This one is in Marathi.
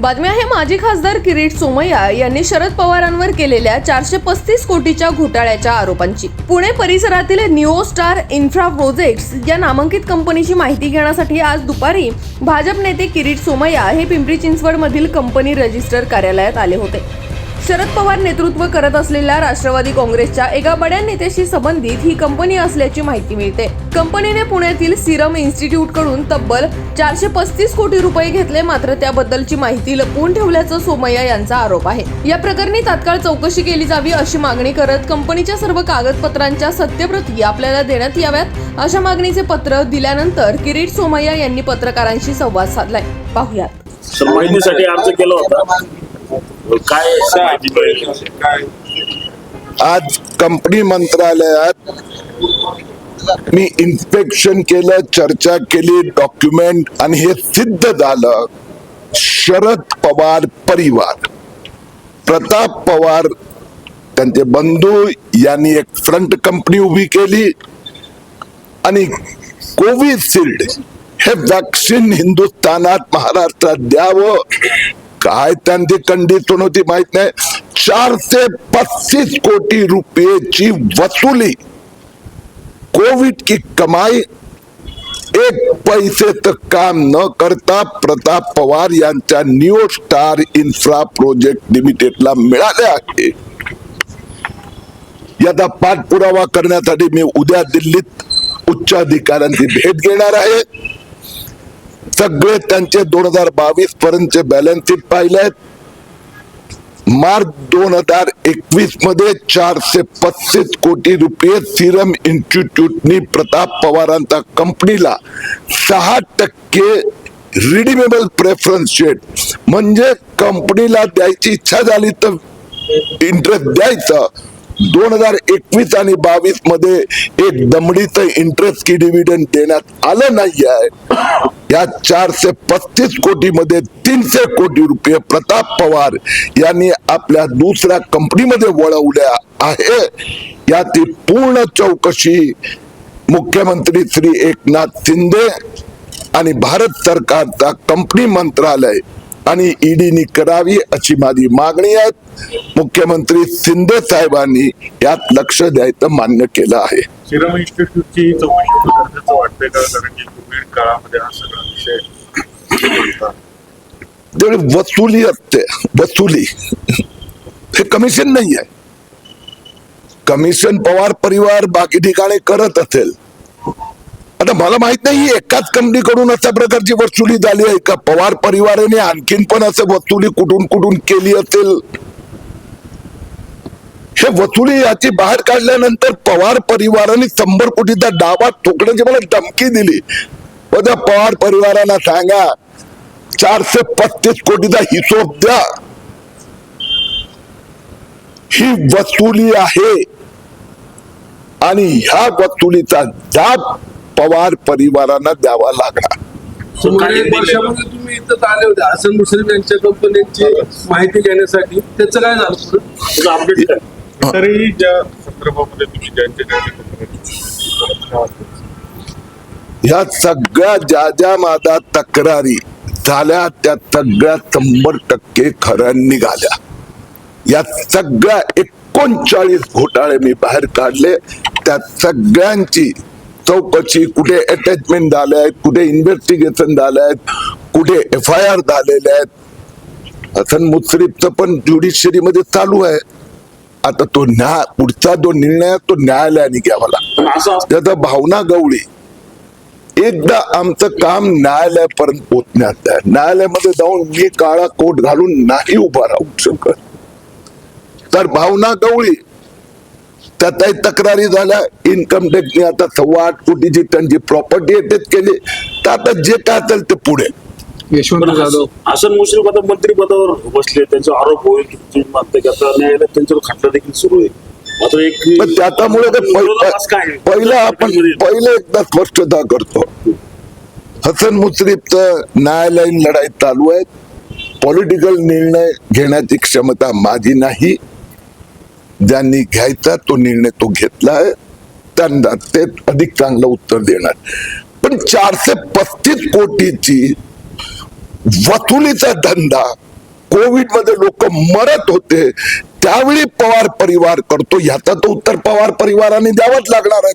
बातमी आहे माजी खासदार किरीट सोमय्या यांनी शरद पवारांवर केलेल्या चारशे पस्तीस कोटीच्या घोटाळ्याच्या आरोपांची. पुणे परिसरातील निओ स्टार इन्फ्रा प्रोजेक्ट्स या नामांकित कंपनीची माहिती घेण्यासाठी आज दुपारी भाजप नेते किरीट सोमय्या हे पिंपरी चिंचवड मधील कंपनी रजिस्टर कार्यालयात आले होते. शरद पवार नेतृत्व करत असलेल्या राष्ट्रवादी काँग्रेसच्या एका बड्या नेत्याशी संबंधित ही कंपनी असल्याची माहिती मिळते. कंपनीने पुण्यातील सिरम इन्स्टिट्यूटकडून तब्बल चारशे पस्तीस कोटी रुपये घेतले मात्र त्याबद्दलची माहिती लपवून ठेवल्याचं सोमय्या यांचा आरोप आहे. या प्रकरणी तात्काळ चौकशी केली जावी अशी मागणी करत कंपनीच्या सर्व कागदपत्रांच्या सत्यप्रती आपल्याला देण्यात याव्यात अशा मागणीचे पत्र दिल्यानंतर किरीट सोमय्या यांनी पत्रकारांशी संवाद साधलाय. पाहुयात. माहितीसाठी अर्ज केला होता. काय माहिती आज कंपनी मंत्रालयात मी इन्स्पेक्शन केलं चर्चा केली डॉक्युमेंट आणि हे सिद्ध झालं. शरद पवार परिवार. प्रताप पवार त्यांचे बंधू यांनी एक फ्रंट कंपनी उभी केली. आणि कोविशिल्ड हे वॅक्सिन हिंदुस्थानात महाराष्ट्रात द्यावं. काय त्यांची कंडिशन होती माहीत नाही. चारशे पस्तीस कोटी रुपयेची वसुली. कोविड की कमाई एक पैसे तर काम न करता प्रताप पवार यांच्या न्यू स्टार इन्फ्रा प्रोजेक्ट लिमिटेडला मिळाले आहे. याचा पाठपुरावा करण्यासाठी मी उद्या दिल्लीत उच्च अधिकाऱ्यांची भेट घेणार आहे. सगळे त्यांचे दोन हजार बावीस पर्यंतचे बॅलन्स शीट पाहिले मार्च दोन हजार एकवीसमध्ये चारशे पस्तीस कोटी रुपये सिरम इन्स्टिट्यूटनी प्रताप पवारांचा कंपनीला सहा टक्के रिडीमेबल प्रेफरन्स शेट म्हणजे कंपनीला द्यायची इच्छा झाली तर इंटरेस्ट द्यायचं. दोन हजार एकवीस आणि बावीसमध्ये एक दमडीचं इंटरेस्ट की डिव्हिडंड देण्यात आलं नाही आहे या चारशे पस्तीस कोटी मध्ये तीनशे कोटी रुपये प्रताप पवार यांनी आपल्या दुसऱ्या कंपनीमध्ये वळवल्या आहे. याची पूर्ण चौकशी मुख्यमंत्री श्री एकनाथ शिंदे आणि भारत सरकारचा कंपनी मंत्रालय आणि ईडीनी करावी अशी माझी मागणी आहे. मुख्यमंत्री शिंदे साहेबांनी यात लक्ष द्यायचं मान्य केलं आहे. सिरम इन्स्टिट्यूटची चौकशी गरजेचं वाटतंय का? कारण की कोविड काळामध्ये हा सगळा विषय वसुली असते. वसुली. हे कमिशन नाही आहे कमिशन पवार परिवार बाकी ठिकाणी करत असेल. मला माहीत नाही एकाच कंपनीकडून अशा प्रकारची वसुली झाली आहे का? पवार परिवाराने आणखीन पण असं वसुली कुठून कुठून केली असेल? हे वसुली याची बाहेर काढल्यानंतर पवार परिवाराने शंभर कोटीचा डावा ठोकण्याची मला धमकी दिली. व त्या पवार परिवाराला सांगा चारशे पस्तीस कोटीचा हिशोब द्या. ही वसुली आहे आणि ह्या वसुलीचा जाब पवार परिवारांना द्यावा लागला. सुमारे एक वर्षामध्ये तुम्ही इथं आले होते. हसन मुश्रीफ यांच्या कंपनीची माहिती घेण्यासाठी. त्याचं काय झालं अपडेट तरी ज्या संदर्भामध्ये तुम्ही ज्यांच्या ह्या सगळ्या ज्या ज्या माझ्या तक्रारी झाल्या त्या सगळ्या शंभर टक्के खऱ्या निघाल्या. या सगळ्या एकोणचाळीस घोटाळे मी बाहेर काढले. त्या सगळ्यांची चौकशी कुठे अटॅचमेंट झाले आहेत कुठे इन्व्हेस्टिगेशन झाले आहेत कुठे एफ आय आर झालेले आहेत. हसन मुश्रीफचं पण ज्युडिशरी मध्ये चालू आहे. आता तो न्याय पुढचा जो निर्णय तो न्यायालयाने घ्यावा लागतो. त्याचा भावना गवळी. एकदा आमचं काम न्यायालयापर्यंत पोहोचण्यात आहे. न्यायालयामध्ये जाऊन मी काळा कोट घालून नाही उभा राहू शकत. तर भावना गवळी. त्यातही तक्रारी झाल्या. इन्कम टॅक्सने आता सव्वा आठ कोटीची त्यांची प्रॉपर्टी अटॅच केली. तर आता जे काय असेल ते पुढे. यशवंत जाधव. हसन मुश्रीफ आता मंत्रिपदावर बसले. त्यांचे आरोप होईल की आता न्यायालयात त्यांच्यावर खटला देखील सुरू आहे. मात्र एक पण त्याच्यामुळे ते विरोधात असं काय पहि- पहिलं आपण पहिलं एकदा स्पष्टता करतो. हसन मुश्रीफचं न्यायालयीन लढाई चालू आहे पॉलिटिकल निर्णय घेण्याची क्षमता माझी नाही. ज्यांनी घ्यायचा तो निर्णय तो घेतला आहे त्यांना ते अधिक चांगलं उत्तर देणार. पण चारशे पस्तीस कोटीची वसुलीचा धंदा कोविडमध्ये लोक मरत होते त्यावेळी पवार परिवार करतो. ह्याचं तर उत्तर पवार परिवाराने द्यावंच लागणार आहे.